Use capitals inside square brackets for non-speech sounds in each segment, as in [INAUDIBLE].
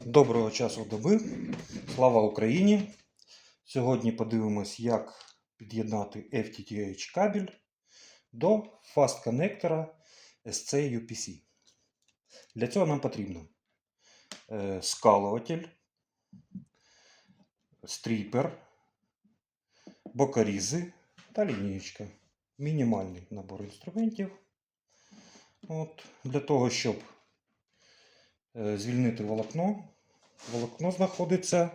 Доброго часу доби. Слава Україні! Сьогодні подивимось, як під'єднати FTTH кабель до Fast коннектора SC UPC. Для цього нам потрібно е, скалуватель, стріпер, бокорізи та лінієчка. Мінімальний набор інструментів. От, для того, щоб звільнити волокно. Волокно знаходиться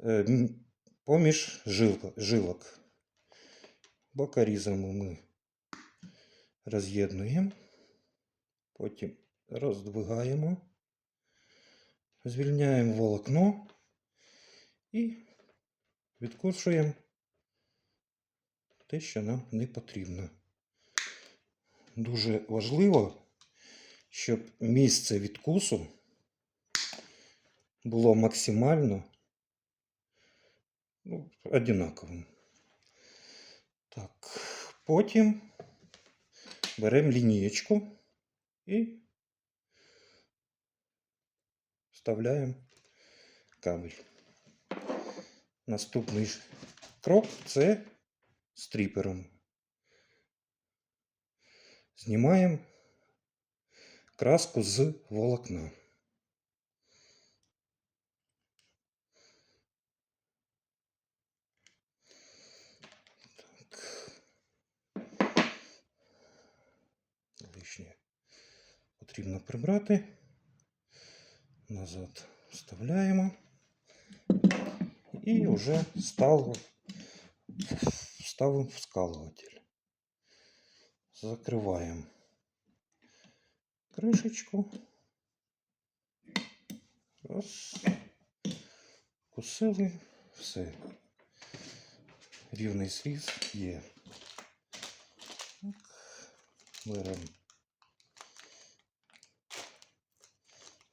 е, поміж жилок. Бокорізами ми роз'єднуємо, потім роздвигаємо, звільняємо волокно і відкушуємо те, що нам не потрібно. Дуже важливо, щоб місце відкусу було максимально ну, одинаковим. Так, потім беремо лінієчку і вставляємо кабель. Наступний крок це стріпером. Знімаємо краску з волокна. Лишнє потрібно прибрати. Назад вставляємо. І вже стало, ставимо вскалуватель. Закриваємо Кришечку. Раз. Кусили. Все. Рівний сріз є. Так. Беремо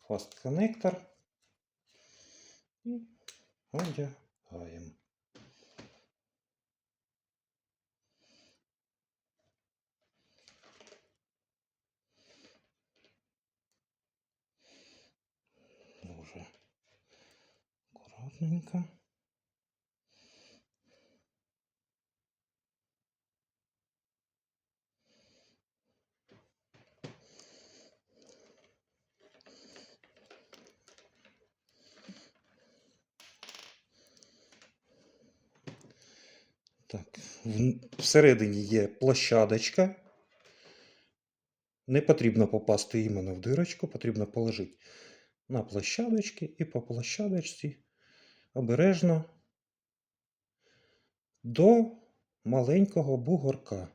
фаст коннектор і одягаємо. Дуже акуратненько. Так, всередині є площадочка. Не потрібно попасти іменно в дирочку, потрібно положити на площадочки і по площадочці обережно до маленького бугорка.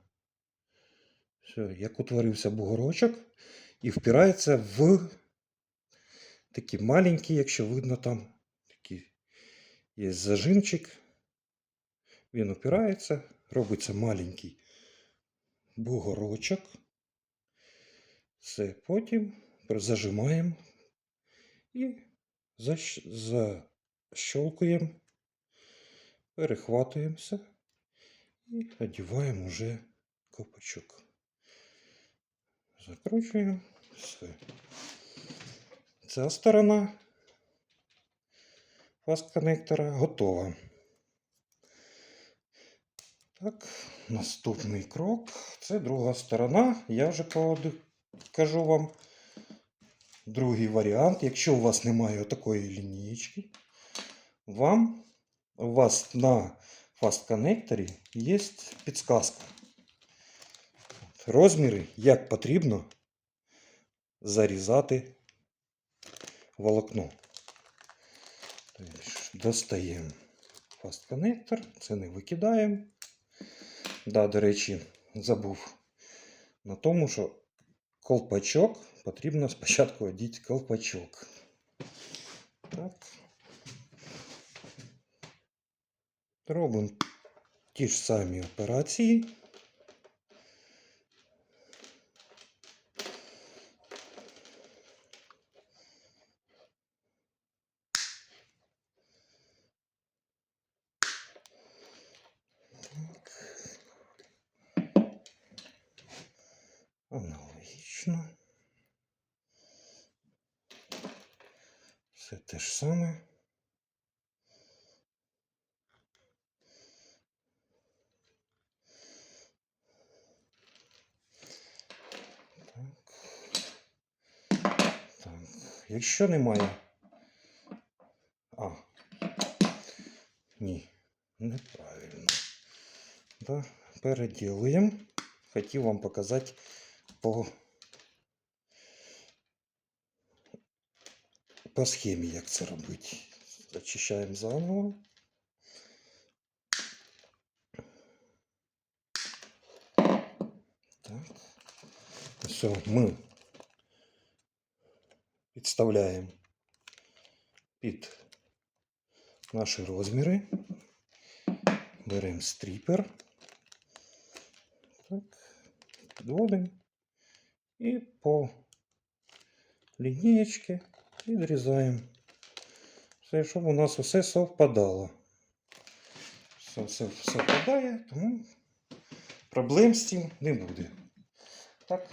Все, як утворився бугорочок і впирається в такі маленькі, якщо видно там такий є зажимчик. Він опирається, робиться маленький бугорочок. Все, потім зажимаємо і защ- защолкуємо, перехватуємося і одіваємо вже копачок. Закручуємо все. Ця сторона фаст коннектора готова. Так, наступний крок. Це друга сторона. Я вже покажу вам другий варіант. Якщо у вас немає такої лінієчки, вам у вас на фаст коннекторі є підсказка. Розміри, як потрібно зарізати волокно. Достаємо фаст коннектор, це не викидаємо. Да, до речі, забув на тому, що колпачок потрібно [LAUGHS] спочатку одіти колпачок. Так. Робимо ті ж самі операції. Аналогічно. Все те ж саме. Так. Так. Якщо немає. А. Ні, неправильно. Да, переділуємо. Хотів вам показати по, по схемі, як це робити. Очищаємо заново. Так. Все, ми підставляємо під наші розміри. Беремо стріпер. Так, підводимо і по лінієчки відрізаємо. Все, щоб у нас усе совпадало. Все, все совпадає, тому проблем з цим не буде. Так,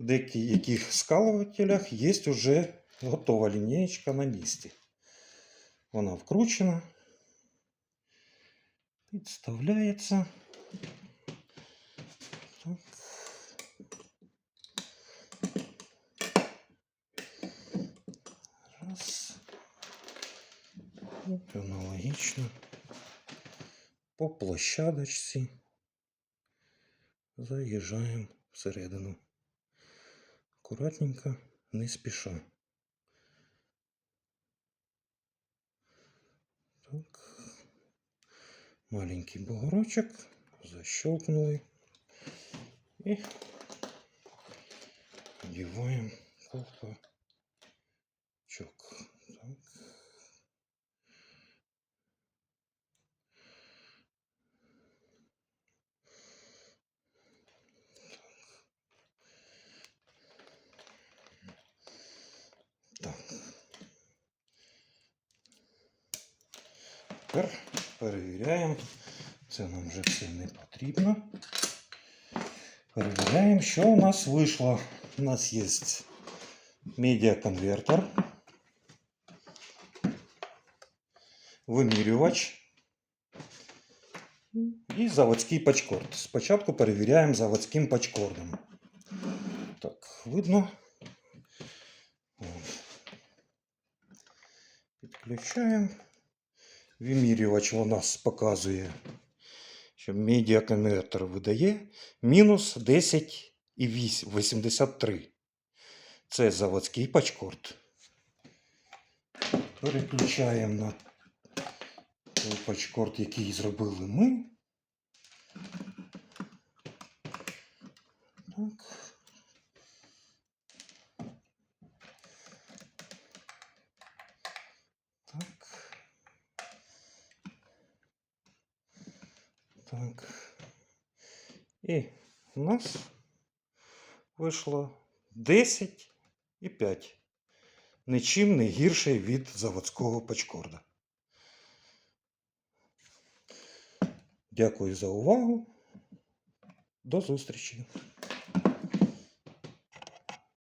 в деяких скалувателях є вже готова лінієчка на місці. Вона вкручена, підставляється. Так. Раз. От аналогічно. По площадочці заїжджаємо всередину. Акуратненько, не спіша. Так. Маленький бугорочок. Защелкнули. И одеваем колпачок. Тепер перевіряємо. Це нам вже все не потрібно. Перевіряємо, що у нас вийшло. У нас є медіаконвертер, вимірювач і заводський пачкорд. Спочатку перевіряємо заводським пачкордом. Так, видно. От. Підключаємо. Вимірювач у нас показує, що медіаконвертер видає мінус 10,83. Це заводський пачкорд. Переключаємо на той пачкорд, який зробили ми. Так. І у нас вийшло 10 і 5. Нічим не гірший від заводського пачкорда. Дякую за увагу. До зустрічі.